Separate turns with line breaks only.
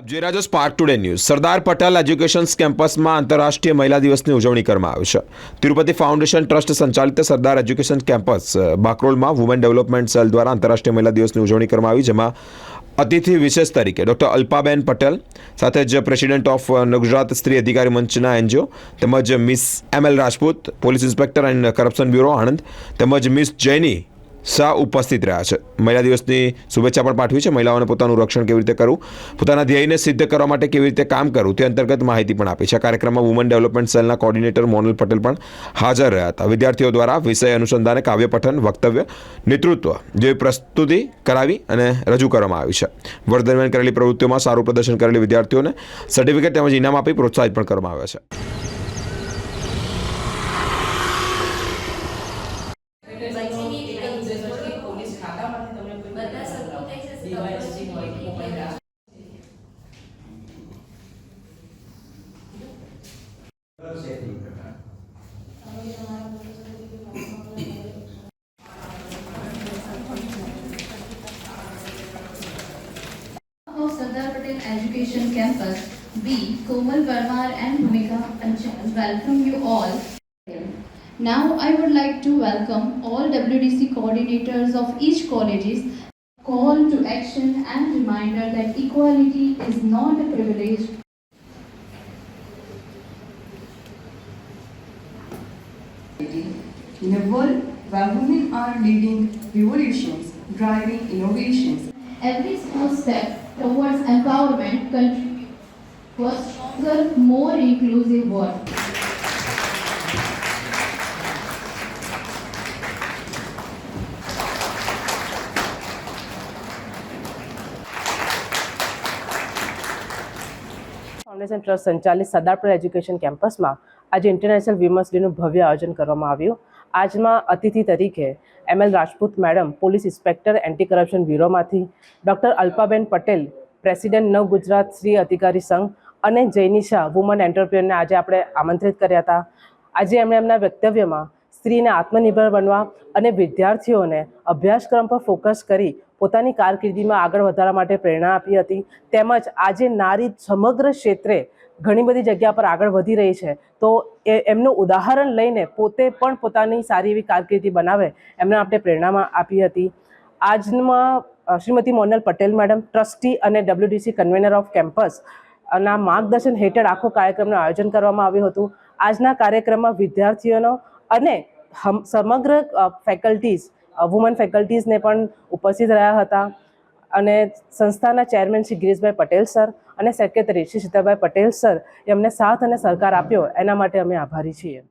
આપ જોઈ રહ્યા છો Spark today news Sardar Patel education કેમ્પસમાં આંતરરાષ્ટ્રીય મહિલા દિવસની ઉજવણી કરવામાં આવી છે. તિરુપતિ ફાઉન્ડેશન ટ્રસ્ટ સંચાલિત સરદાર એજ્યુકેશન કેમ્પસ બાકરોલમાં વુમેન ડેવલપમેન્ટ સેલ દ્વારા આંતરરાષ્ટ્રીય મહિલા દિવસની ઉજવણી કરવામાં આવી, જેમાં અતિથિ વિશેષ તરીકે ડૉક્ટર અલ્પાબેન પટેલ, સાથે જ પ્રેસિડેન્ટ ઓફ ગુજરાત સ્ત્રી અધિકારી મંચના એનજીઓ તેમજ miss M L Rajput, police inspector anti corruption bureau Anand, તેમજ મિસ જૈની શાહ ઉપસ્થિત રહ્યા છે. મહિલા દિવસની શુભેચ્છા પણ પાઠવી છે. મહિલાઓને પોતાનું રક્ષણ કેવી રીતે કરવું, પોતાના ધ્યેયને સિદ્ધ કરવા માટે કેવી રીતે કામ કરવું, તે અંતર્ગત માહિતી પણ આપી છે. આ કાર્યક્રમમાં વુમન ડેવલપમેન્ટ સેલના કોર્ડિનેટર મોનલ પટેલ પણ હાજર રહ્યા હતા. વિદ્યાર્થીઓ દ્વારા વિષય અનુસંધાને કાવ્ય પઠન, વક્તવ્ય, નેતૃત્વ જેવી પ્રસ્તુતિ કરાવી અને રજૂ કરવામાં આવી છે. વર્ષ દરમિયાન કરેલી પ્રવૃત્તિઓમાં સારું પ્રદર્શન કરેલી વિદ્યાર્થીઓને સર્ટિફિકેટ તેમજ ઇનામ આપી પ્રોત્સાહિત પણ કરવામાં આવ્યા છે.
Sardar Patel Education Campus, B. Komal Parmar and Bhumika Panchal welcome you all. Now I would like to welcome all WDC coordinators of each colleges. Call to action and reminder that equality is not a privilege
In a world where women are leading revolutions, driving innovations,
Every small step towards empowerment contributes to a stronger, more inclusive world.
Foundation trust સંચાલિત Sardarpur education કેમ્પસમાં આજે international વિમર્સ ડેનું ભવ્ય આયોજન કરવામાં આવ્યું. આજમાં અતિથિ તરીકે M L Rajput madam, police inspector anti corruption બ્યુરોમાંથી doctor Alpaben Patel, president Nav Gujarat Shri અધિકારી સંઘ અને જૈનિશા વુમન એન્ટરપ્રિયરને આજે આપણે આમંત્રિત કર્યા હતા. આજે એમણે એમના વક્તવ્યમાં સ્ત્રીને આત્મનિર્ભર બનવા અને વિદ્યાર્થીઓને અભ્યાસક્રમ પર ફોકસ કરી પોતાની કારકિર્દીમાં આગળ વધારવા માટે પ્રેરણા આપી હતી. તેમજ આજે નારી સમગ્ર ક્ષેત્રે ઘણી બધી જગ્યા પર આગળ વધી રહી છે. તો એ એમનું ઉદાહરણ લઈને પોતે પણ પોતાની સારી એવી કારકિર્દી બનાવે એમને આપણે પ્રેરણામાં આપી હતી. આજમાં શ્રીમતી મોનલ પટેલ મેડમ, ટ્રસ્ટી અને ડબ્લ્યુડીસી કન્વેનર ઓફ કેમ્પસ ના માર્ગદર્શન હેઠળ આખો કાર્યક્રમનું આયોજન કરવામાં આવ્યું હતું. આજના કાર્યક્રમમાં વિદ્યાર્થીઓનો અને હમ- સમગ્ર ફેકલ્ટીઝ વુમન ફેકલ્ટીઝને પણ ઉપસ્થિત રહ્યા હતા. અને સંસ્થાના ચેરમેન શ્રી ગિરીશભાઈ પટેલ સર અને સેક્રેટરી શ્રી સીતાભાઈ પટેલ સર એમને સાથ અને સહકાર આપ્યો. એના માટે અમે આભારી છીએ.